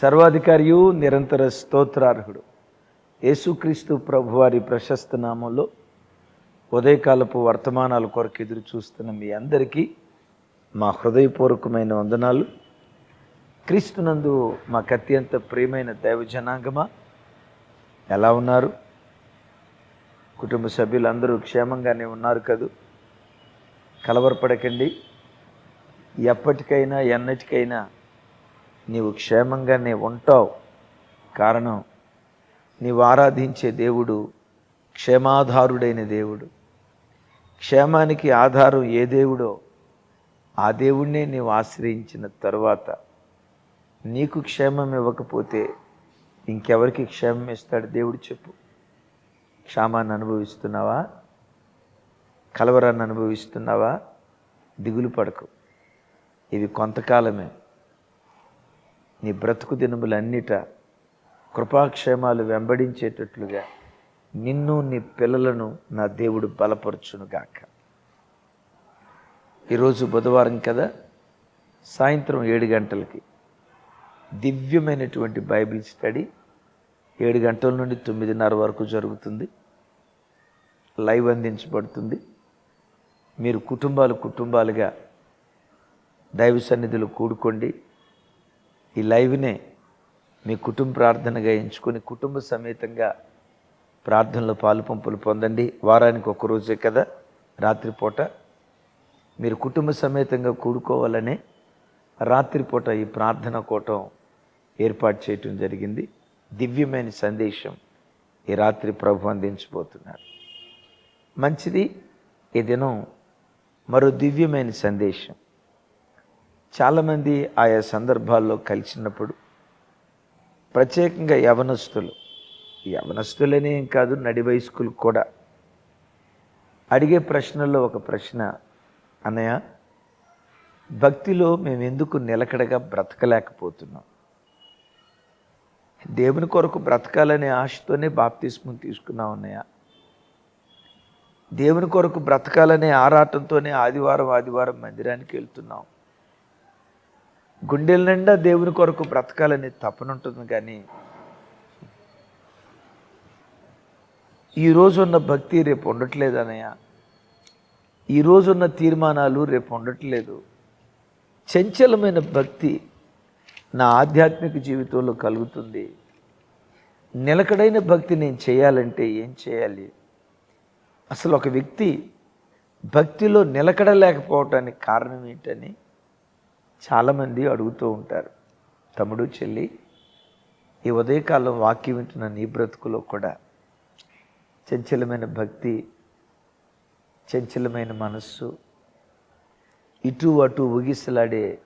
సర్వాధికారియు నిరంతర స్తోత్రార్హుడు. యేసుక్రీస్తు ప్రభువారి ప్రశస్త నామంలో ఉదయకాలపు వర్తమానాల కొరకు ఎదురు చూస్తున్న మీ అందరికీ మా హృదయపూర్వకమైన వందనాలు. క్రీస్తునందు మాకు అత్యంత ప్రియమైన దైవ జనాంగమా ఎలా ఉన్నారు? కుటుంబ సభ్యులందరూ క్షేమంగానే ఉన్నారు కదూ? కలవరపడకండి. ఎప్పటికైనా ఎన్నటికైనా నీవు క్షేమంగానే ఉంటావు. కారణం నీవు ఆరాధించే దేవుడు క్షేమాధారుడైన దేవుడు. క్షేమానికి ఆధారం ఏ దేవుడో ఆ దేవుణ్ణే నీవు ఆశ్రయించిన తర్వాత నీకు క్షేమం ఇవ్వకపోతే ఇంకెవరికి క్షేమం ఇస్తాడు దేవుడు చెప్పు. క్షేమాన్ని అనుభవిస్తున్నావా? కలవరాన్ని అనుభవిస్తున్నావా? దిగులు పడకు. ఇవి కొంతకాలమే. నీ బ్రతుకు దినములన్నిట కృపాక్షేమాలు వెంబడించేటట్లుగా నిన్ను నీ పిల్లలను నా దేవుడు బలపరచునుగాక. ఈరోజు బుధవారం కదా? సాయంత్రం ఏడు గంటలకి దివ్యమైనటువంటి బైబిల్ స్టడీ ఏడు గంటల నుండి తొమ్మిదిన్నర వరకు జరుగుతుంది. లైవ్ అందించబడుతుంది. మీరు కుటుంబాలు కుటుంబాలుగా దైవ సన్నిధిలో కూడుకోండి. ఈ లైవ్నే మీ కుటుంబ ప్రార్థనగా ఎంచుకొని కుటుంబ సమేతంగా ప్రార్థనలో పాలు పంపులు పొందండి. వారానికి ఒక రోజే కదా రాత్రిపూట. మీరు కుటుంబ సమేతంగా కూడుకోవాలనే రాత్రిపూట ఈ ప్రార్థన కూటం ఏర్పాటు చేయటం జరిగింది. దివ్యమైన సందేశం ఈ రాత్రి ప్రభు అందించబోతున్నారు. మంచిది. ఈ దినం మరో దివ్యమైన సందేశం. చాలామంది ఆయా సందర్భాల్లో కలిసినప్పుడు ప్రత్యేకంగా యవనస్తులు యవనస్తులనే కాదు నడి వయస్కులు కూడా అడిగే ప్రశ్నల్లో ఒక ప్రశ్న అన్నయ్య భక్తిలో మేము ఎందుకు నిలకడగా బ్రతకలేకపోతున్నాం? దేవుని కొరకు బ్రతకాలనే ఆశతోనే బాప్తిస్మం తీసుకున్నాం అన్నయ్య. దేవుని కొరకు బ్రతకాలనే ఆరాటంతోనే ఆదివారం ఆదివారం మందిరానికి వెళ్తున్నాం. గుండెల నిండా దేవుని కొరకు బ్రతకాలని తప్పనుంటుంది కానీ ఈ రోజు ఉన్న భక్తి రేపు ఉండట్లేదు అన్నయ్య ఈ రోజు ఉన్న తీర్మానాలు రేపు ఉండట్లేదు. చంచలమైన భక్తి నా ఆధ్యాత్మిక జీవితంలో కలుగుతుంది. నిలకడైన భక్తి నేను చేయాలంటే ఏం చేయాలి? అసలు ఒక వ్యక్తి భక్తిలో నిలకడలేకపోవటానికి కారణం ఏంటని చాలామంది అడుగుతూ ఉంటారు తమ్ముడు చెల్లి ఈ ఉదయకాలం వాక్యం వింటున్న నీ బ్రతుకులో కూడా చంచలమైన భక్తి చంచలమైన మనస్సు ఇటు అటు ఊగిసలాడే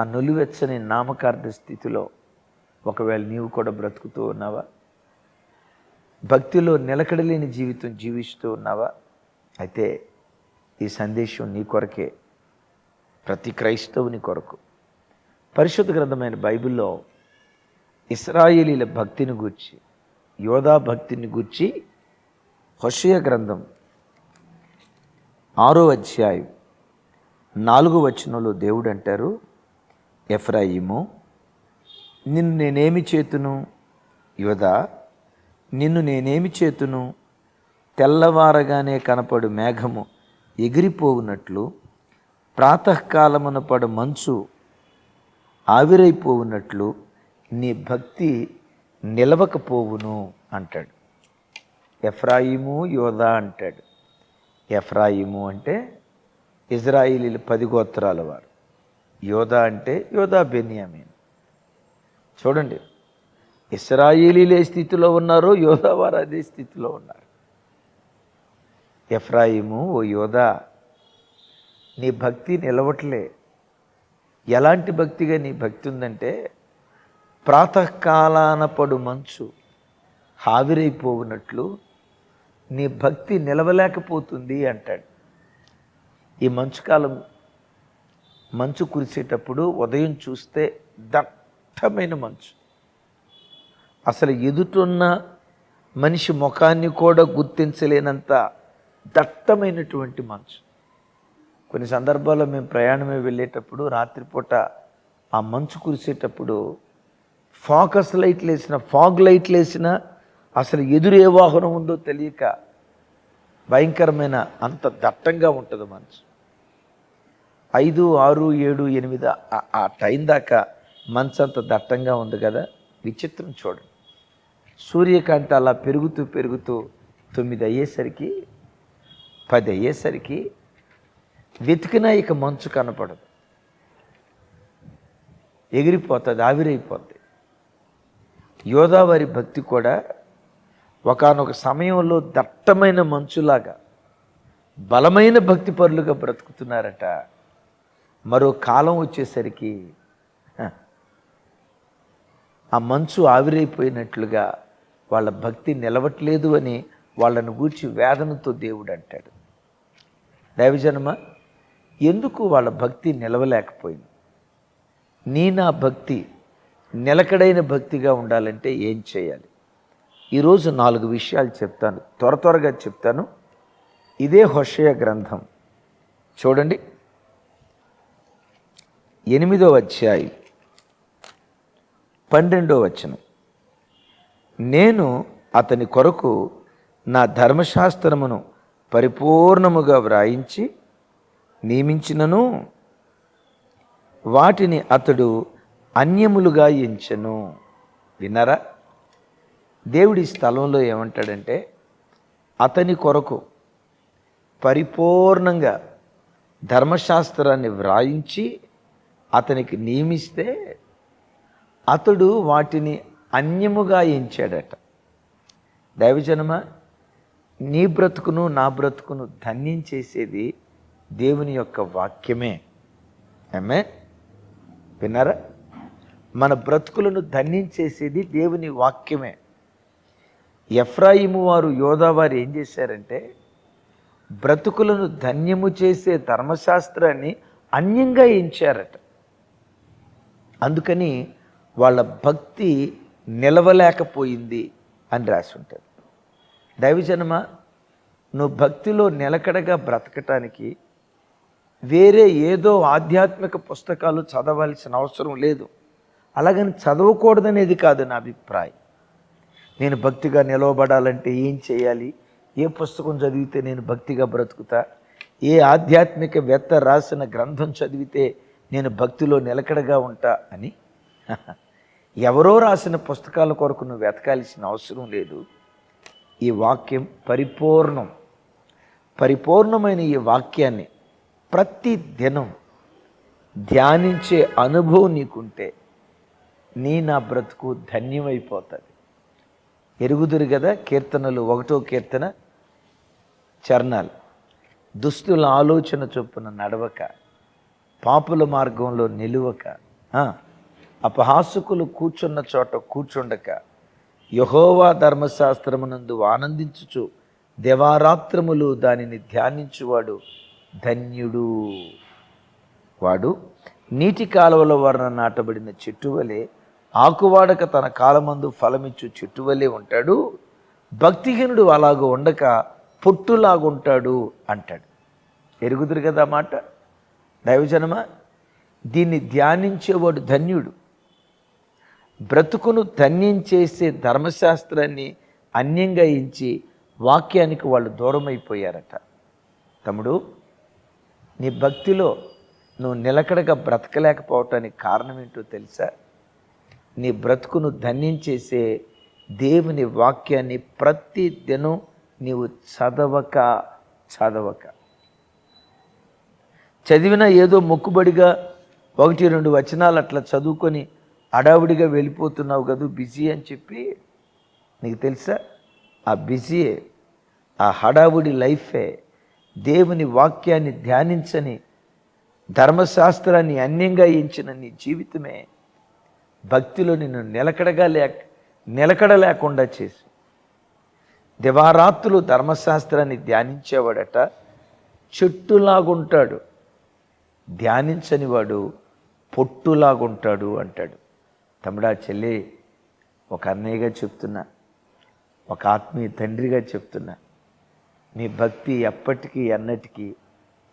ఆ నులివెచ్చని నామకార్థ స్థితిలో ఒకవేళ నీవు కూడా బ్రతుకుతూ ఉన్నావా? భక్తిలో నిలకడలేని జీవితం జీవిస్తూ ఉన్నావా? అయితే ఈ సందేశం నీ కొరకే. ప్రతి క్రైస్తవుని కొరకు. పరిశుద్ధ గ్రంథమైన బైబిల్లో ఇస్రాయేలీల భక్తిని గూర్చి యోధా భక్తిని గూర్చి హొషయ గ్రంథం ఆరో అధ్యాయం నాలుగు వచనంలో దేవుడు అంటారు ఎఫ్రాయిము నిన్ను నేనేమి చేతును? యోధా నిన్ను నేనేమి చేతును? తెల్లవారగానే కనపడు మేఘము ఎగిరిపోవునట్లు ప్రాతకాలమున పడు మంచు ఆవిరైపోవున్నట్లు నీ భక్తి నిలవకపోవును అంటాడు. ఎఫ్రాయిము యోధా అంటాడు. ఎఫ్రాయిము అంటే ఇజ్రాయిలీలు పది గోత్రాల వారు. యోధా అంటే యోధా బెన్యామీన్. చూడండి ఇస్రాయిలీలే స్థితిలో ఉన్నారో యోధా వారు అదే స్థితిలో ఉన్నారు. ఎఫ్రాయిము ఓ యోధా నీ భక్తి నిలవట్లే. ఎలాంటి భక్తిగా నీ భక్తి ఉందంటే ప్రాతకాలాన పడు మంచు హావిరైపోవునట్లు నీ భక్తి నిలవలేకపోతుంది అంటాడు. ఈ మంచు కాలం మంచు కురిసేటప్పుడు ఉదయం చూస్తే దట్టమైన మంచు. అసలు ఎదుటున్న మనిషి ముఖాన్ని కూడా గుర్తించలేనంత దట్టమైనటువంటి మంచు. కొన్ని సందర్భాల్లో మేము ప్రయాణమే వెళ్ళేటప్పుడు రాత్రిపూట ఆ మంచు కురిసేటప్పుడు ఫోకస్ లైట్లు వేసిన ఫాగ్ లైట్లు వేసిన అసలు ఎదురు ఏ వాహనం ఉందో తెలియక భయంకరమైన అంత దట్టంగా ఉంటుంది మంచు. ఐదు ఆరు ఏడు ఎనిమిది ఆ- టైం దాకా మంచు అంత దట్టంగా ఉంది కదా విచిత్రం చూడండి. సూర్యకాంతి అలా పెరుగుతూ పెరుగుతూ తొమ్మిది అయ్యేసరికి పది అయ్యేసరికి వెతికినా ఇక మంచు కనపడదు. ఎగిరిపోతుంది ఆవిరైపోద్ది. యోదావారి భక్తి కూడా ఒకానొక సమయంలో దట్టమైన మంచులాగా బలమైన భక్తి పరులుగా బ్రతుకుతున్నారట. మరో కాలం వచ్చేసరికి ఆ మంచు ఆవిరైపోయినట్లుగా వాళ్ళ భక్తి నిలవట్లేదు అని వాళ్ళను గూర్చి వేదనతో దేవుడు అంటాడు. దైవజనమ ఎందుకు వాళ్ళ భక్తి నిలవలేకపోయింది? నీ నా భక్తి నిలకడైన భక్తిగా ఉండాలంటే ఏం చేయాలి? ఈరోజు నాలుగు విషయాలు చెప్తాను త్వర త్వరగా చెప్తాను. ఇదే హోషయ గ్రంథం. చూడండి. ఎనిమిదో అధ్యాయం పన్నెండో వచనం. నేను అతని కొరకు నా ధర్మశాస్త్రమును పరిపూర్ణముగా వ్రాయించి నియమించినను వాటిని అతడు అన్యములుగా ఎంచెను. విన్నారా? దేవుడి స్థలంలో ఏమంటాడంటే అతని కొరకు పరిపూర్ణంగా ధర్మశాస్త్రాన్ని వ్రాయించి అతనికి నియమిస్తే అతడు వాటిని అన్యముగా ఎంచాడట. దైవజనమ నీ బ్రతుకును నా బ్రతుకును ధన్యం చేసేది దేవుని యొక్క వాక్యమే. ఏమే విన్నారా? మన బ్రతుకులను ధన్యం చేసేది దేవుని వాక్యమే. ఎఫ్రాయిము వారు యోధావారు ఏం చేశారంటే బ్రతుకులను ధన్యము చేసే ధర్మశాస్త్రాన్ని అన్యంగా ఎంచారట. అందుకని వాళ్ళ భక్తి నిలవలేకపోయింది అని రాసి ఉంటారు. దైవజనమ నువ్వు భక్తిలో నిలకడగా బ్రతకటానికి వేరే ఏదో ఆధ్యాత్మిక పుస్తకాలు చదవాల్సిన అవసరం లేదు. అలాగని చదవకూడదనేది కాదు నా అభిప్రాయం. నేను భక్తిగా నిలవబడాలంటే ఏం చేయాలి? ఏ పుస్తకం చదివితే నేను భక్తిగా బ్రతుకుతా? ఏ ఆధ్యాత్మిక వేత్త రాసిన గ్రంథం చదివితే నేను భక్తిలో నిలకడగా ఉంటా అని? ఎవరో రాసిన పుస్తకాల కొరకు నువ్వు వెతకాల్సిన అవసరం లేదు. ఈ వాక్యం పరిపూర్ణం. పరిపూర్ణమైన ఈ వాక్యాన్ని ప్రతి దినం ధ్యానించే అనుభవం నీకుంటే నీ నా బ్రతుకు ధన్యమైపోతుంది. ఎరుగుదురు కదా కీర్తనలు ఒకటో కీర్తన చరణాలు. దుస్తుల ఆలోచన చొప్పున నడవక పాపుల మార్గంలో నిలువక అపహాసుకులు కూర్చున్న చోట కూర్చుండక యహోవా ధర్మశాస్త్రమునందు ఆనందించుచు దేవారాత్రములు దానిని ధ్యానించువాడు ధన్యుడు. వాడు నీటి కాలువల వలన నాటబడిన చెట్టు వలె ఆకువాడక తన కాలమందు ఫలమిచ్చు చెట్టు వలె ఉంటాడు. భక్తిహీనుడు అలాగ ఉండక పొట్టులాగుంటాడు అంటాడు. ఎరుగుదురు కదా మాట? దైవజనమా దీన్ని ధ్యానించేవాడు ధన్యుడు. బ్రతుకును ధన్యం చేసే ధర్మశాస్త్రాన్ని అన్యంగా ఇచ్చి వాక్యానికి వాళ్ళు దూరమైపోయారట. తమ్ముడు నీ భక్తిలో నువ్వు నిలకడగా బ్రతకలేకపోవటానికి కారణం ఏంటో తెలుసా? నీ బ్రతుకును ధన్యించేసే దేవుని వాక్యాన్ని ప్రతి దినం నీవు చదవక చదవక. చదివిన ఏదో మొక్కుబడిగా ఒకటి రెండు వచనాలు అట్లా చదువుకొని అడావుడిగా వెళ్ళిపోతున్నావు కదా బిజీ అని చెప్పి? నీకు తెలుసా? ఆ బిజీయే. ఆ హడావుడి లైఫే. దేవుని వాక్యాన్ని ధ్యానించని ధర్మశాస్త్రాన్ని అన్యంగా ఎంచిన నీ జీవితమే భక్తిలో నిన్ను నిలకడగా లేక నిలకడ లేకుండా చేసి. దివారాత్రులు ధర్మశాస్త్రాన్ని ధ్యానించేవాడట చెట్టులాగుంటాడు. ధ్యానించని వాడు పొట్టులాగుంటాడు అంటాడు. తమ్ముడా చెల్లి ఒక అన్నయ్యగా చెప్తున్నా ఒక ఆత్మీయ తండ్రిగా చెప్తున్నా మీ భక్తి ఎప్పటికీ ఎన్నటికీ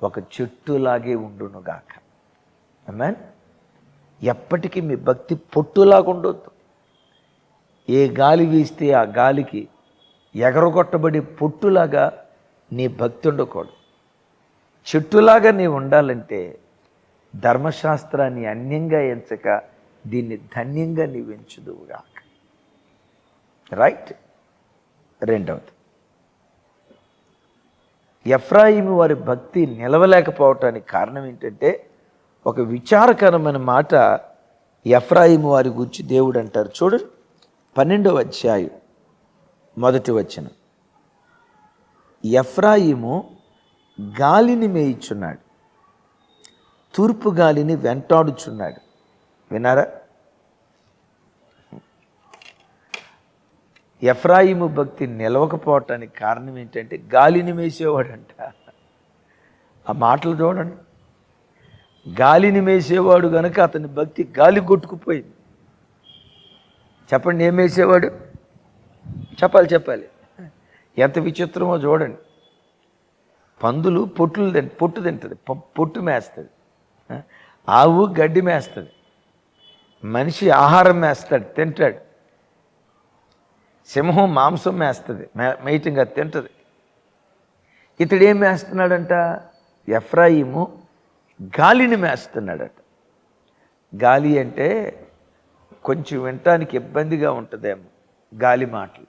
ఒక చెట్టులాగే ఉండునుగాక. అమ్మాన్ ఎప్పటికీ మీ భక్తి పొట్టులాగా ఉండొద్దు. ఏ గాలి వీస్తే ఆ గాలికి ఎగరగొట్టబడి పొట్టులాగా నీ భక్తి ఉండకూడదు. చెట్టులాగా నీ ఉండాలంటే ధర్మశాస్త్రాన్ని అన్యంగా ఎంచక దీన్ని ధన్యంగా నీవు ఎంచుదువుగాక. రైట్ రెండవది. ఎఫ్రాయిము వారి భక్తి నిలవలేకపోవటానికి కారణం ఏంటంటే ఒక విచారకరమైన మాట ఎఫ్రాయిము వారి గురించి దేవుడు అంటారు. చూడు పన్నెండవ అధ్యాయం మొదటి వచనం. ఎఫ్రాయిము గాలిని మేయిచున్నాడు తూర్పు గాలిని వెంటాడుచున్నాడు. వినారా ఎఫ్రాయిము భక్తి నిలవకపోవటానికి కారణం ఏంటంటే గాలిని మేసేవాడంట. ఆ మాటలు చూడండి. గాలిని మేసేవాడు గనుక అతని భక్తి గాలి కొట్టుకుపోయింది. చెప్పండి ఏం వేసేవాడు చెప్పాలి చెప్పాలి. ఎంత విచిత్రమో చూడండి. పందులు పొట్టులు తింట పొట్టు తింటుంది. పొట్టు మేస్తుంది. ఆవు గడ్డి మేస్తుంది. మనిషి ఆహారం మేస్తాడు తింటాడు. సింహం మాంసం మేస్తుంది మే మేయటంగా తింటుంది. ఇతడు ఏం మేస్తున్నాడంట? ఎఫ్రాయిము గాలిని మేస్తున్నాడట. గాలి అంటే కొంచెం వినటానికి ఇబ్బందిగా ఉంటుందేమో గాలి మాటలు.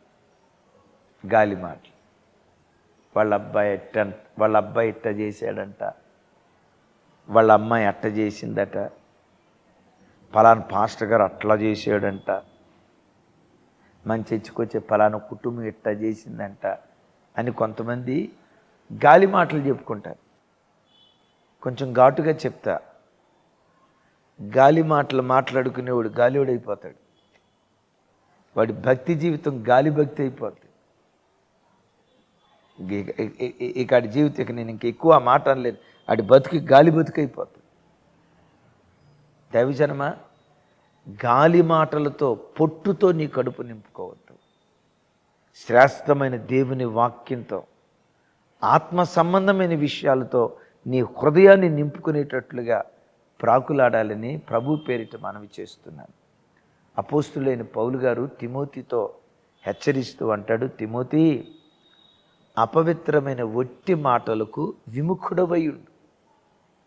గాలి మాటలు. వాళ్ళ అబ్బాయి ఎట్ట వాళ్ళ అబ్బాయి ఇట్ట చేశాడంట? వాళ్ళ అమ్మాయి అట్ట చేసిందట? ఫలాన్ పాస్టర్ గారు అట్లా చేసాడంట మంచి చర్చకొచ్చే పలానా కుటుంబం ఇట్లా చేసిందంట అని కొంతమంది గాలి మాటలు చెప్పుకుంటారు. కొంచెం ఘాటుగా చెప్తా. గాలి మాటలు మాట్లాడుకునేవాడు అయిపోతాడు. వాడి భక్తి జీవితం గాలి భక్తి అయిపోతుంది ఇక- ఆడి జీవితం ఇక నేను ఇంక ఎక్కువ మాట అనలేదు ఆడి బతుకు గాలి బతుకు అయిపోతుంది దైవజనమ? గాలి మాటలతో పొట్టుతో నీ కడుపు నింపుకోవద్దు. శ్రేష్టమైన దేవుని వాక్యంతో ఆత్మ సంబంధమైన విషయాలతో నీ హృదయాన్ని నింపుకునేటట్లుగా ప్రాకులాడాలని ప్రభు పేరిట మనవి చేస్తున్నాను. అపోస్తులైన పౌలు గారు తిమోతితో హెచ్చరిస్తూ అంటాడు తిమోతి అపవిత్రమైన ఒట్టి మాటలకు విముఖుడవై ఉండు.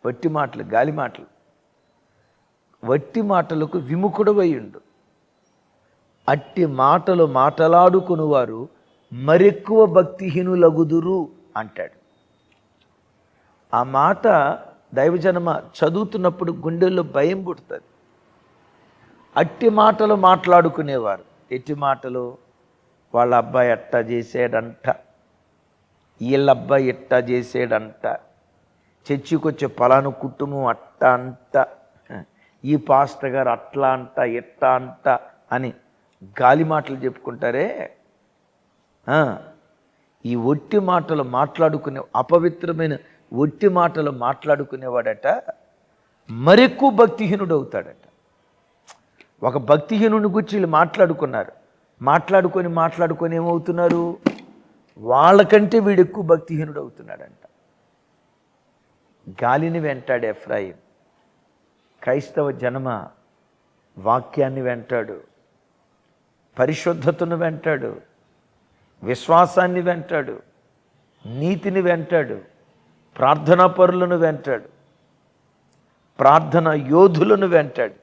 వట్టి మాటలు గాలి మాటలు. వట్టి మాటలకు విముఖుడవై అట్టి మాటలు మాటలాడుకునివారు మరెక్కువ భక్తిహీనులగుదురు అంటాడు. ఆ మాట దైవజనమ చదువుతున్నప్పుడు గుండెల్లో భయం పుడుతుంది. అట్టి మాటలు మాట్లాడుకునేవారు. ఎట్టి మాటలు? వాళ్ళ అబ్బాయి అట్టా చేసాడంట. వీళ్ళ అబ్బాయి ఎట్టా చేసాడంట. చర్చికొచ్చే పలాను కుటుంబం అట్ట అంట. ఈ పాస్టర్ గారు అట్లా అంట ఎట్లా అంట అని గాలి మాటలు చెప్పుకుంటారే? ఈ ఒట్టి మాటలు మాట్లాడుకునే అపవిత్రమైన ఒట్టి మాటలు మాట్లాడుకునేవాడట మరెక్కువ భక్తిహీనుడు అవుతాడట. ఒక భక్తిహీనుని గురించి వీళ్ళు మాట్లాడుకున్నారు. మాట్లాడుకొని మాట్లాడుకొని ఏమవుతున్నారు? వాళ్ళకంటే వీడు ఎక్కువ భక్తిహీనుడు అవుతున్నాడంట. గాలిని వెంటాడు ఎఫ్రాయిం. క్రైస్తవ జనమ వాక్యాన్ని వెంటాడు పరిశుద్ధతను వెంటాడు విశ్వాసాన్ని వెంటాడు నీతిని వెంటాడు ప్రార్థనా పరులను వెంటాడు ప్రార్థన యోధులను వెంటాడు.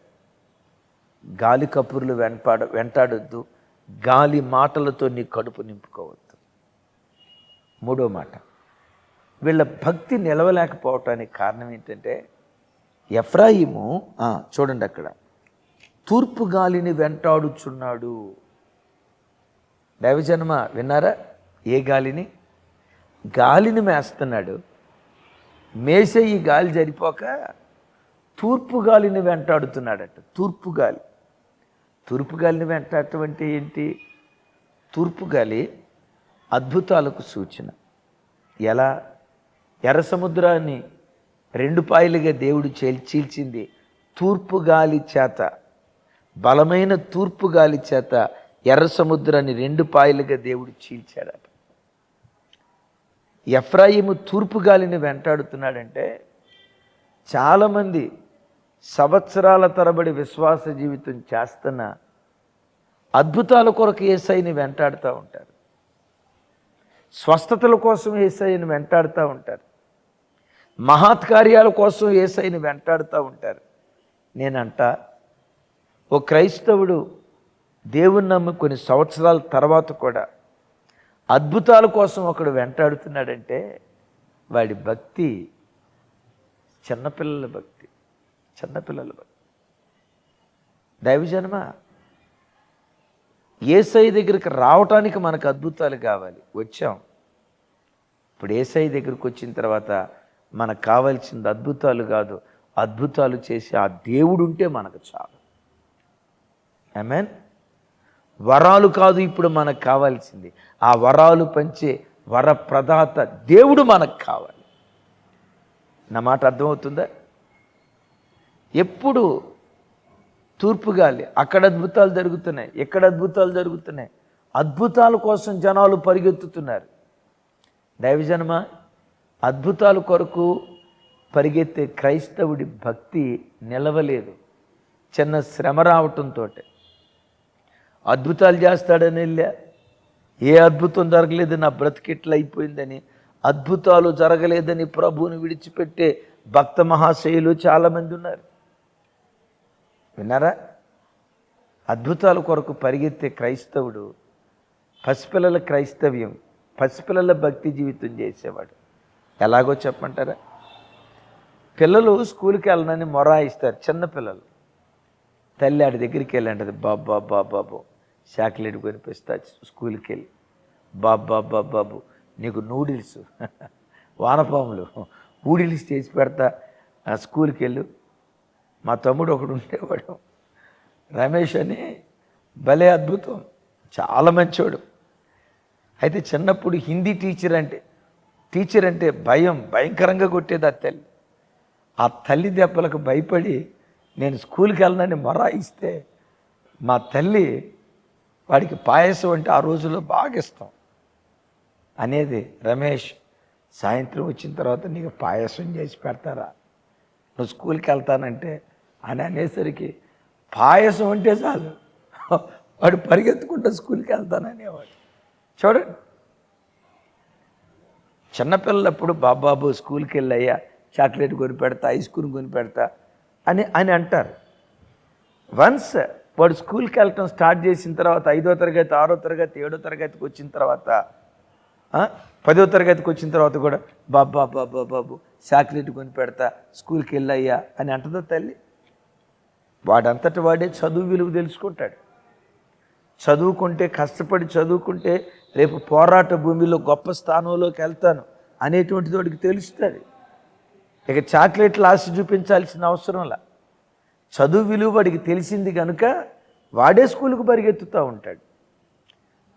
గాలి కపురులు వెంటాడ వెంటాడొద్దు. గాలి మాటలతో నీ కడుపు నింపుకోవద్దు. మూడో మాట వీళ్ళ భక్తి నిలవలేకపోవటానికి కారణం ఏంటంటే ఎఫ్రాయిము చూడండి అక్కడ. తూర్పు గాలిని వెంటాడుచున్నాడు. దైవజన్మ విన్నారా? ఏ గాలిని? గాలిని మేస్తున్నాడు. మేసే ఈ గాలి జరిపోక తూర్పు గాలిని వెంటాడుతున్నాడట. తూర్పు గాలి. తూర్పు గాలిని వెంటాడటం అంటే ఏంటి? తూర్పు గాలి అద్భుతాలకు సూచన. ఎలా? ఎర్ర సముద్రాన్ని రెండు పాయలుగా దేవుడు చీల్ చీల్చింది. తూర్పు గాలి చేత బలమైన తూర్పు గాలి చేత ఎర్ర సముద్రాన్ని రెండు పాయలుగా దేవుడు చీల్చాడు ఎఫ్రాయిము తూర్పు గాలిని వెంటాడుతున్నాడంటే చాలామంది సంవత్సరాల తరబడి విశ్వాస జీవితం చేస్తున్న అద్భుతాల కొరకు ఏసైని వెంటాడుతూ ఉంటారు. స్వస్థతల కోసం ఏసైని వెంటాడుతూ ఉంటారు. మహత్కార్యాల కోసం ఏసైని వెంటాడుతూ ఉంటారు. నేనంట ఓ క్రైస్తవుడు దేవుని నమ్మి కొన్ని సంవత్సరాల తర్వాత కూడా అద్భుతాల కోసం ఒకడు వెంటాడుతున్నాడంటే వాడి భక్తి చిన్నపిల్లల భక్తి చిన్నపిల్లల భక్తి. దైవజన్మ ఏసై దగ్గరికి రావటానికి మనకు అద్భుతాలు కావాలి. వచ్చాం. ఇప్పుడు ఏసై దగ్గరికి వచ్చిన తర్వాత మనకు కావాల్సింది అద్భుతాలు కాదు. అద్భుతాలు చేసి ఆ దేవుడు ఉంటే మనకు చాలు. మీన్ వరాలు కాదు ఇప్పుడు మనకు కావాల్సింది. ఆ వరాలు పంచే వరప్రదాత దేవుడు మనకు కావాలి. నా మాట అర్థమవుతుందా? ఎప్పుడు తూర్పు గాలి అక్కడ అద్భుతాలు జరుగుతున్నాయి ఎక్కడ అద్భుతాలు జరుగుతున్నాయి? అద్భుతాల కోసం జనాలు పరిగెత్తుతున్నారు. దైవజనమా? అద్భుతాల కొరకు పరిగెత్తే క్రైస్తవుడి భక్తి నిలవలేదు. చిన్న శ్రమ రావటంతో అద్భుతాలు చేస్తాడని వెళ్ళా. ఏ అద్భుతం జరగలేదు నా బ్రతికిట్ల అయిపోయిందని అద్భుతాలు జరగలేదని ప్రభువుని విడిచిపెట్టే భక్త మహాశయులు చాలామంది ఉన్నారు. విన్నారా? అద్భుతాల కొరకు పరిగెత్తే క్రైస్తవుడు పసిపిల్లల క్రైస్తవ్యం పసిపిల్లల భక్తి జీవితం చేసేవాడు. ఎలాగో చెప్పమంటారా? పిల్లలు స్కూల్కి వెళ్ళనని మొరాయిస్తారు ఇస్తారు చిన్నపిల్లలు తల్లి ఆడి దగ్గరికి వెళ్ళంటది బాబా బాబు చాక్లెట్ కొనిపిస్తా స్కూల్కి వెళ్ళి. బాబా బాబాబు నీకు నూడిల్స్ వానపాములు ఊడిల్స్ చేసి పెడతా ఆ స్కూల్కి వెళ్ళు. మా తమ్ముడు ఒకడు ఉండేవాడు. రమేష్ అని భలే అద్భుతం. చాలా మంచోడు. అయితే చిన్నప్పుడు హిందీ టీచర్ అంటే టీచర్ అంటే భయం భయంకరంగా కొట్టేది ఆ తల్లి. ఆ తల్లి దెబ్బలకు భయపడి నేను స్కూల్కి వెళ్ళనని మొరాయిస్తే మా తల్లి వాడికి పాయసం అంటే ఆ రోజుల్లో బాగా ఇష్టం. అనేది రమేష్ సాయంత్రం వచ్చిన తర్వాత నీకు పాయసం చేసి పెడతారా? నువ్వు స్కూల్కి వెళ్తానంటే అని అనేసరికి పాయసం అంటే చాలు. వాడు పరిగెత్తుకుంటూ స్కూల్కి వెళ్తాననేవాడు. చూడండి. చిన్నపిల్లలప్పుడు బాబాబు స్కూల్కి వెళ్ళయ్యా చాక్లెట్ కొని పెడతా ఐస్ క్రీమ్ కొని పెడతా అని అని అంటారు. వన్స్ వాడు స్కూల్కి వెళ్ళటం స్టార్ట్ చేసిన తర్వాత ఐదో తరగతి ఆరో తరగతి ఏడో తరగతికి వచ్చిన తర్వాత పదో తరగతికి వచ్చిన తర్వాత కూడా బాబా బాబా బాబు చాక్లెట్ కొని పెడతా స్కూల్కి వెళ్ళయ్యా అని అంటదో తల్లి? వాడంతటి వాడే చదువు విలువ తెలుసుకుంటాడు. చదువుకుంటే కష్టపడి చదువుకుంటే రేపు పోరాట భూమిలో గొప్ప స్థానంలోకి వెళ్తాను అనేటువంటిది వాడికి తెలుస్తుంది. ఇక చాక్లెట్లు ఆశ చూపించాల్సిన అవసరంలా. చదువు విలువ వాడికి తెలిసింది కనుక వాడే స్కూల్కి పరిగెత్తుతూ ఉంటాడు.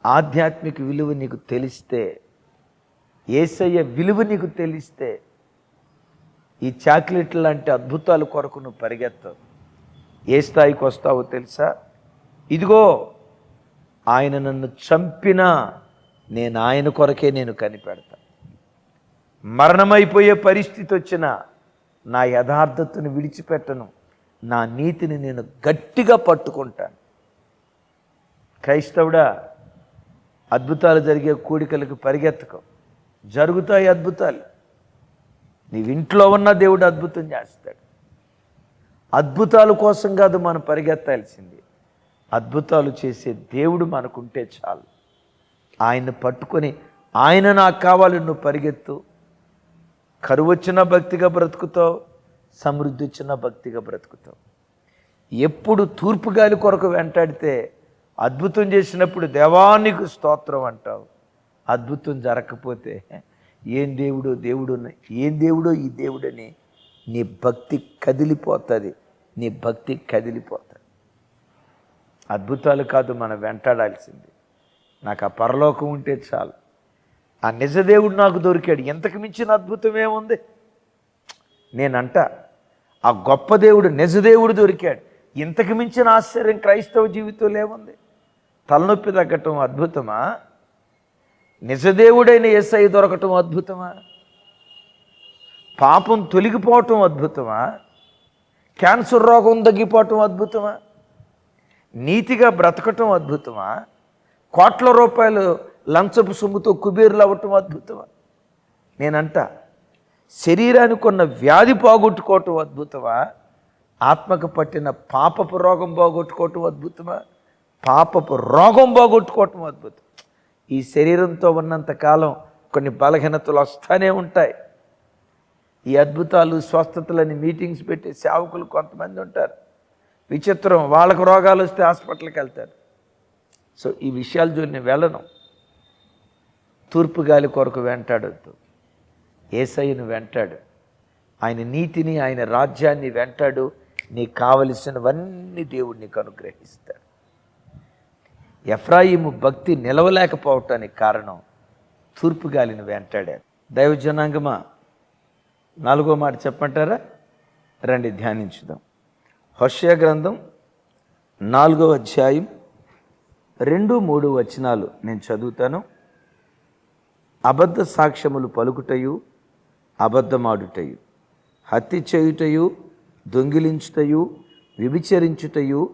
ఆధ్యాత్మిక విలువ నీకు తెలిస్తే ఏసయ్య విలువ నీకు తెలిస్తే ఈ చాక్లెట్లు లాంటి అద్భుతాల కొరకు నువ్వు పరిగెత్తావు. ఏ స్థాయికి వస్తావో తెలుసా? ఇదిగో ఆయన నన్ను చంపినా నేను ఆయన కొరకే నేను కనిపెడతా. మరణమైపోయే పరిస్థితి వచ్చినా నా యథార్థతను విడిచిపెట్టను. నా నీతిని నేను గట్టిగా పట్టుకుంటాను. క్రైస్తవుడా అద్భుతాలు జరిగే కూడికలకు పరిగెత్తకు. జరుగుతాయి అద్భుతాలు. నీవు ఇంట్లో ఉన్న దేవుడు అద్భుతం చేస్తాడు. అద్భుతాల కోసం కాదు మనం పరిగెత్తాల్సింది. అద్భుతాలు చేసే దేవుడు మనకుంటే చాలు. ఆయన్ని పట్టుకొని ఆయన నాకు కావాలి నువ్వు పరిగెత్తు. కరువు వచ్చిన భక్తిగా బ్రతుకుతావు సమృద్ధి వచ్చిన భక్తిగా బ్రతుకుతావు. ఎప్పుడు తూర్పు గాలి కొరకు వెంటాడితే అద్భుతం చేసినప్పుడు దేవానికి స్తోత్రం అంటావు. అద్భుతం జరగకపోతే ఏం దేవుడో దేవుడు ఏం దేవుడో ఈ దేవుడని నీ భక్తి కదిలిపోతుంది నీ భక్తి కదిలిపోతుంది అద్భుతాలు కాదు మనం వెంటాడాల్సింది. నాకు ఆ పరలోకం ఉంటే చాలు. ఆ నిజదేవుడు నాకు దొరికాడు. ఎంతకు మించిన అద్భుతం ఏముంది? నేనంట ఆ గొప్ప దేవుడు నిజదేవుడు దొరికాడు. ఇంతకు మించిన ఆశ్చర్యం క్రైస్తవ జీవితంలో ఏముంది? తలనొప్పి తగ్గటం అద్భుతమా? నిజదేవుడైన ఎస్ఐ దొరకటం అద్భుతమా? పాపం తొలగిపోవటం అద్భుతమా? క్యాన్సర్ రోగం తగ్గిపోవటం అద్భుతమా? నీతిగా బ్రతకటం అద్భుతమా? కోట్ల రూపాయలు లంచపు సొమ్ముతో కుబేరులు అవ్వటం అద్భుతమా? నేనంట శరీరానికి ఉన్న వ్యాధి పోగొట్టుకోవటం అద్భుతమా? ఆత్మకు పట్టిన పాపపు రోగం పోగొట్టుకోవటం అద్భుతమా? పాపపు రోగం పోగొట్టుకోవటం అద్భుతం. ఈ శరీరంతో ఉన్నంతకాలం కొన్ని బలహీనతలు వస్తూనే ఉంటాయి. ఈ అద్భుతాలు స్వస్థతలని మీటింగ్స్ పెట్టే సేవకులు కొంతమంది ఉంటారు. విచిత్రం. వాళ్ళకు రోగాలు వస్తే హాస్పిటల్కి వెళ్తారు. సో ఈ విషయాల జోలి వెళ్ళను. తూర్పు గాలి కొరకు వెంటాడొద్దు. ఏసయ్యను వెంటాడు. ఆయన నీతిని ఆయన రాజ్యాన్ని వెంటాడు. నీకు కావలసినవన్నీ దేవుడు నీకు అనుగ్రహిస్తాడు. ఎఫ్రాయిము భక్తి నిలవలేకపోవటానికి కారణం తూర్పు గాలిని వెంటాడాడు దైవ జనాంగమా నాలుగో మాట చెప్పంటారా రండి ధ్యానించుదాం. హర్షయ గ్రంథం నాలుగో అధ్యాయం రెండు మూడు వచనాలు నేను చదువుతాను. అబద్ధ సాక్ష్యములు పలుకుటయు అబద్ధమాడుటయు హత్య చేయుటయు దొంగిలించుటయు విభిచరించుటయు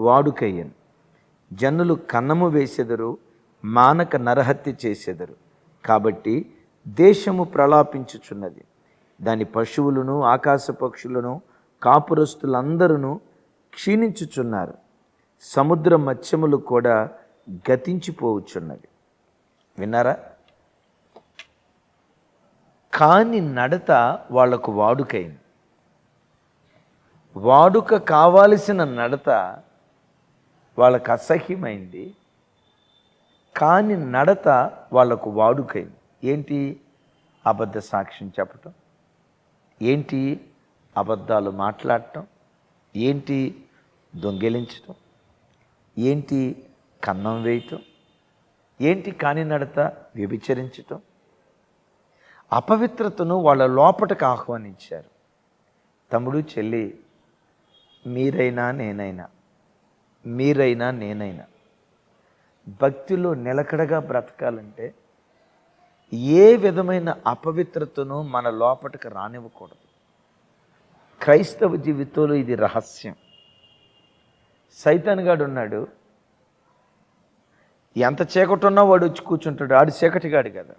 వాడుకయ్యను. జనులు కన్నము వేసెదరు మానక నరహత్య చేసెదరు. కాబట్టి దేశము ప్రలాపించుచున్నది. దాని పశువులను ఆకాశ పక్షులను కాపురస్తులందరూ క్షీణించుచున్నారు. సముద్ర మత్స్యములు కూడా గతించిపోవచ్చున్నవి విన్నారా? కాని నడత వాళ్ళకు వాడుకైంది. వాడుక కావాల్సిన నడత వాళ్ళకు అసహ్యమైంది. కాని నడత వాళ్ళకు వాడుకైంది. ఏంటి? అబద్ధ సాక్ష్యం చెప్పటం? ఏంటి? అబద్ధాలు మాట్లాడటం ఏంటి దొంగిలించటం ఏంటి కన్నం వేయటం ఏంటి కాని నడత వ్యభిచరించటం. అపవిత్రతను వాళ్ళ లోపటికి ఆహ్వానించారు. తమ్ముడు చెల్లి మీరైనా నేనైనా మీరైనా నేనైనా భక్తిలో నిలకడగా బ్రతకాలంటే ఏ విధమైన అపవిత్రతను మన లోపటికి రానివ్వకూడదు. క్రైస్తవ జీవితంలో ఇది రహస్యం. సైతాన్గాడు ఉన్నాడు. ఎంత చీకటి ఉన్నా వాడు వచ్చి కూర్చుంటాడు. ఆడు చీకటిగాడు కదా.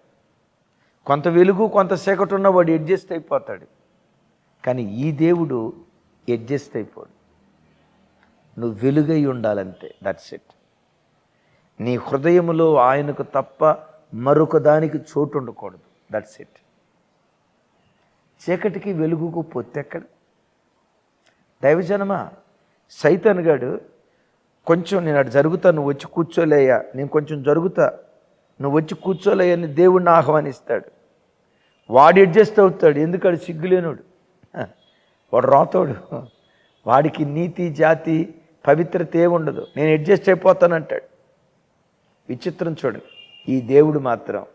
కొంత వెలుగు కొంత చీకటి ఉన్నా వాడు అడ్జస్ట్ అయిపోతాడు. కానీ ఈ దేవుడు అడ్జస్ట్ అయిపోడు. నువ్వు వెలుగై ఉండాలంతే. దట్స్ ఇట్ నీ హృదయములో ఆయనకు తప్ప మరొక దానికి చోటు ఉండకూడదు. దట్స్ ఇట్ చీకటికి వెలుగుకు పొత్తెక్కడ? దైవజనమా? సైతన్గాడు కొంచెం నేను అటు జరుగుతా నువ్వు వచ్చి కూర్చోలేయా నేను కొంచెం జరుగుతా. నువ్వు వచ్చి కూర్చోలేయని అని దేవుణ్ణి ఆహ్వానిస్తాడు. వాడు అడ్జస్ట్ అవుతాడు. ఎందుకడు సిగ్గులేనుడు. వాడు రాతోడు. వాడికి నీతి జాతి పవిత్రత ఏముండదు. నేను అడ్జస్ట్ అయిపోతానంటాడు. విచిత్రం చూడండి. ఈ దేవుడు మాత్రం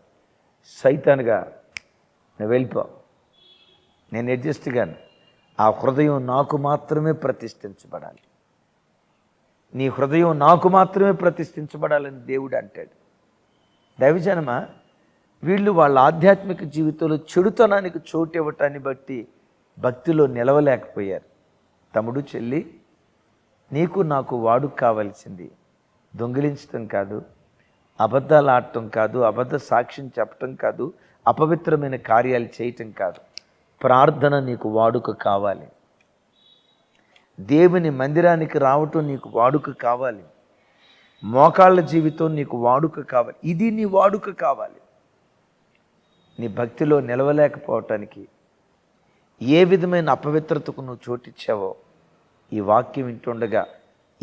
సైతాన్గా నువ్వు వెళ్ళిపో. నేను అడ్జస్ట్ కాను ఆ హృదయం నాకు మాత్రమే ప్రతిష్ఠించబడాలి. నీ హృదయం నాకు మాత్రమే ప్రతిష్ఠించబడాలని దేవుడు అంటాడు. దైవజనమ వీళ్ళు వాళ్ళ ఆధ్యాత్మిక జీవితంలో చెడుతనానికి చోటు ఇవ్వటాన్ని బట్టి భక్తిలో నిలవలేకపోయారు. తమ్ముడు చెల్లి నీకు నాకు వాడు కావాల్సింది. దొంగిలించటం కాదు అబద్ధాలు ఆడటం కాదు అబద్ధ సాక్ష్యం చెప్పటం కాదు అపవిత్రమైన కార్యాలు చేయటం కాదు. ప్రార్థన నీకు వాడుక కావాలి. దేవుని మందిరానికి రావటం నీకు వాడుక కావాలి. మోకాళ్ళ జీవితం నీకు వాడుక కావాలి. ఇది నీ వాడుక కావాలి. నీ భక్తిలో నిలవలేకపోవటానికి ఏ విధమైన అపవిత్రతకు నువ్వు చోటిచ్చావో ఈ వాక్యం వింటుండగా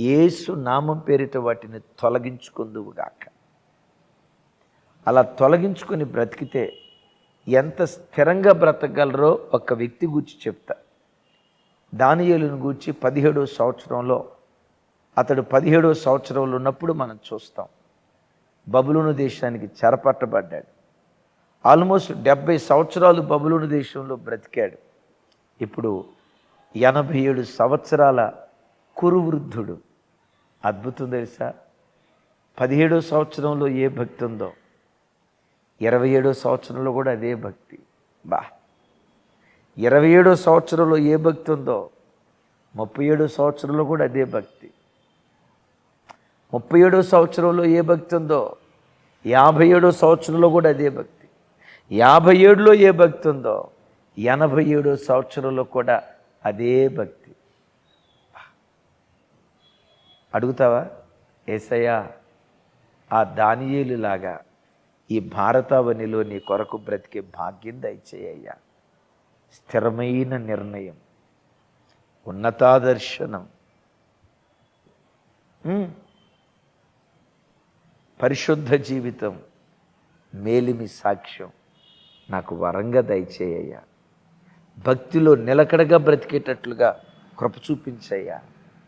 ఏసు నామం పేరిట వాటిని తొలగించుకుందువుగాక అలా తొలగించుకొని బ్రతికితే ఎంత స్థిరంగా బ్రతకగలరో ఒక వ్యక్తి గురించి చెప్తా. దానియేలుని గూర్చి పదిహేడో సంవత్సరంలో అతడు పదిహేడో సంవత్సరంలో ఉన్నప్పుడు మనం చూస్తాం. బబులోను దేశానికి చెరపట్టబడ్డాడు. ఆల్మోస్ట్ డెబ్బై సంవత్సరాలు బబులోను దేశంలో బ్రతికాడు. ఇప్పుడు ఎనభై ఏడు సంవత్సరాల కురువృద్ధుడు. అద్భుతం తెలుసా? పదిహేడో సంవత్సరంలో ఏ భక్తి ఉందో? ఇరవై ఏడో సంవత్సరంలో కూడా అదే భక్తి. బా. ఇరవై ఏడో సంవత్సరంలో ఏ భక్తి ఉందో ముప్పై ఏడో సంవత్సరంలో కూడా అదే భక్తి. ముప్పై ఏడో సంవత్సరంలో ఏ భక్తి ఉందో యాభై ఏడో సంవత్సరంలో కూడా అదే భక్తి. యాభై ఏడులో ఏ భక్తి ఉందో ఎనభై ఏడో సంవత్సరంలో కూడా అదే భక్తి. అడుగుతావా? ఏసయ్యా ఆ దానియేలులాగా ఈ భారతావనిలో నీ కొరకు బ్రతికే భాగ్యం దయచేయ్యా స్థిరమైన నిర్ణయం ఉన్నతాదర్శనం పరిశుద్ధ జీవితం మేలిమి సాక్ష్యం నాకు వరంగా దయచేయ్యా భక్తిలో నిలకడగా బ్రతికేటట్లుగా కృప చూపించయ్యా.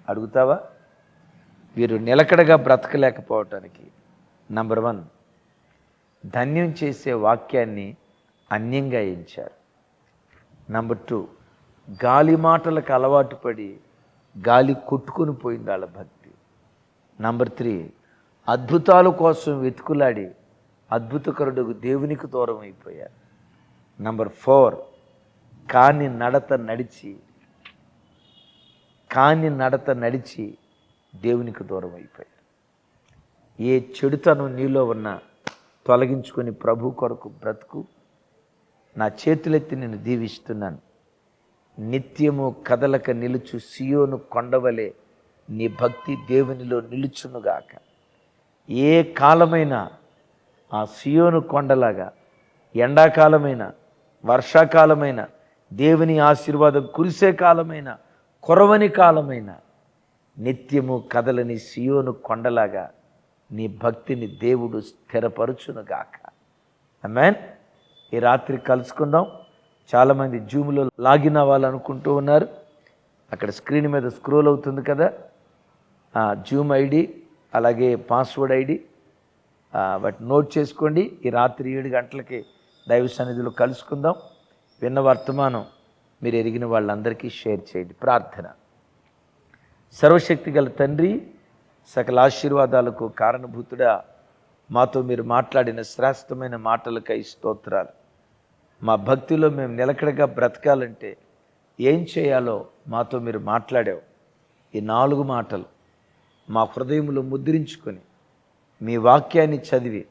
అడుగుతావా? వీరు నిలకడగా బ్రతకలేకపోవటానికి నంబర్ వన్ ధన్యం చేసే వాక్యాన్ని అన్యంగా ఎంచారు. నంబర్ టూ గాలి మాటలకు అలవాటు పడి గాలి కొట్టుకుని పోయింది వాళ్ళ భక్తి. నంబర్ త్రీ అద్భుతాల కోసం వెతుకులాడి అద్భుతకరుడు దేవునికి దూరం అయిపోయారు. నంబర్ ఫోర్ కాని నడత నడిచి కాని నడత నడిచి దేవునికి దూరం అయిపోయారు. ఏ చెడుతనం నీలో ఉన్న తొలగించుకొని ప్రభు కొరకు బ్రతుకు. నా చేతులెత్తి నేను దీవిస్తున్నాను. నిత్యము కదలక నిలుచు సియోను కొండవలే నీ భక్తి దేవునిలో నిలుచునుగాక. ఏ కాలమైనా ఆ సియోను కొండలాగా ఎండాకాలమైన వర్షాకాలమైన దేవుని ఆశీర్వాదం కురిసే కాలమైన కొరవని కాలమైన నిత్యము కదలని సియోను కొండలాగా నీ భక్తిని దేవుడు స్థిరపరచునుగాక. అమెన్ ఈ రాత్రి కలుసుకుందాం. చాలామంది జూమ్లో లాగిన్ అవ్వాలనుకుంటూ ఉన్నారు. అక్కడ స్క్రీన్ మీద స్క్రోల్ అవుతుంది కదా? ఆ, జూమ్ ఐడి అలాగే పాస్వర్డ్ ఐడి వాటి నోట్ చేసుకోండి. ఈ రాత్రి ఏడు గంటలకి దైవ సన్నిధిలో కలుసుకుందాం. విన్న వర్తమానం మీరు ఎరిగిన వాళ్ళందరికీ షేర్ చేయండి. ప్రార్థన. సర్వశక్తి గల తండ్రి సకల ఆశీర్వాదాలకు కారణభూతుడా. మాతో మీరు మాట్లాడిన శ్రేష్టమైన మాటలకై స్తోత్రాలు. మా భక్తిలో మేము నిలకడగా బ్రతకాలంటే ఏం చేయాలో మాతో మీరు మాట్లాడావు. ఈ నాలుగు మాటలు మా హృదయంలో ముద్రించుకొని మీ వాక్యాన్ని చదివి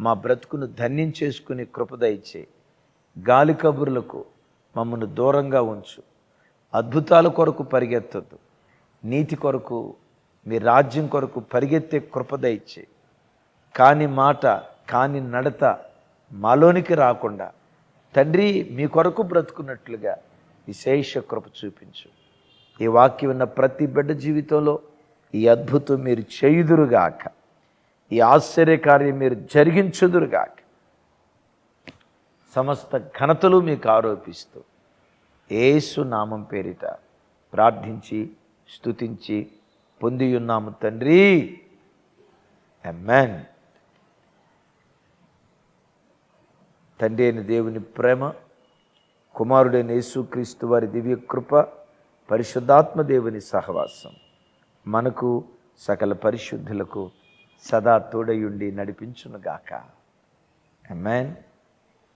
మా బ్రతుకును ధన్యం చేసుకుని కృపదయిచ్చే గాలి కబుర్లకు మమ్మను దూరంగా ఉంచు. అద్భుతాల కొరకు పరిగెత్తద్దు. నీతి కొరకు మీ రాజ్యం కొరకు పరిగెత్తే కృపదయిచ్చే కాని మాట కాని నడత మాలోనికి రాకుండా తండ్రి మీ కొరకు బ్రతుకున్నట్లుగా విశేష కృప చూపించు. ఈ వాక్యం ఉన్న ప్రతి బిడ్డ జీవితంలో ఈ అద్భుతం మీరు చేయుదురుగాక. ఈ ఆశ్చర్యకార్యం మీరు జరిగించుదురుగాక. సమస్త ఘనతలు మీకు ఆరోపిస్తూ ఏసు నామం పేరిట ప్రార్థించి స్తుతించి పొంది ఉన్నాము తండ్రి. ఎమ్మెన్ తండ్రి అయిన దేవుని ప్రేమ కుమారుడైన యేసుక్రీస్తు వారి దివ్య కృప పరిశుద్ధాత్మ దేవుని సహవాసం మనకు సకల పరిశుద్ధులకు సదా తోడయుండి నడిపించునుగాక. ఎమ్మెన్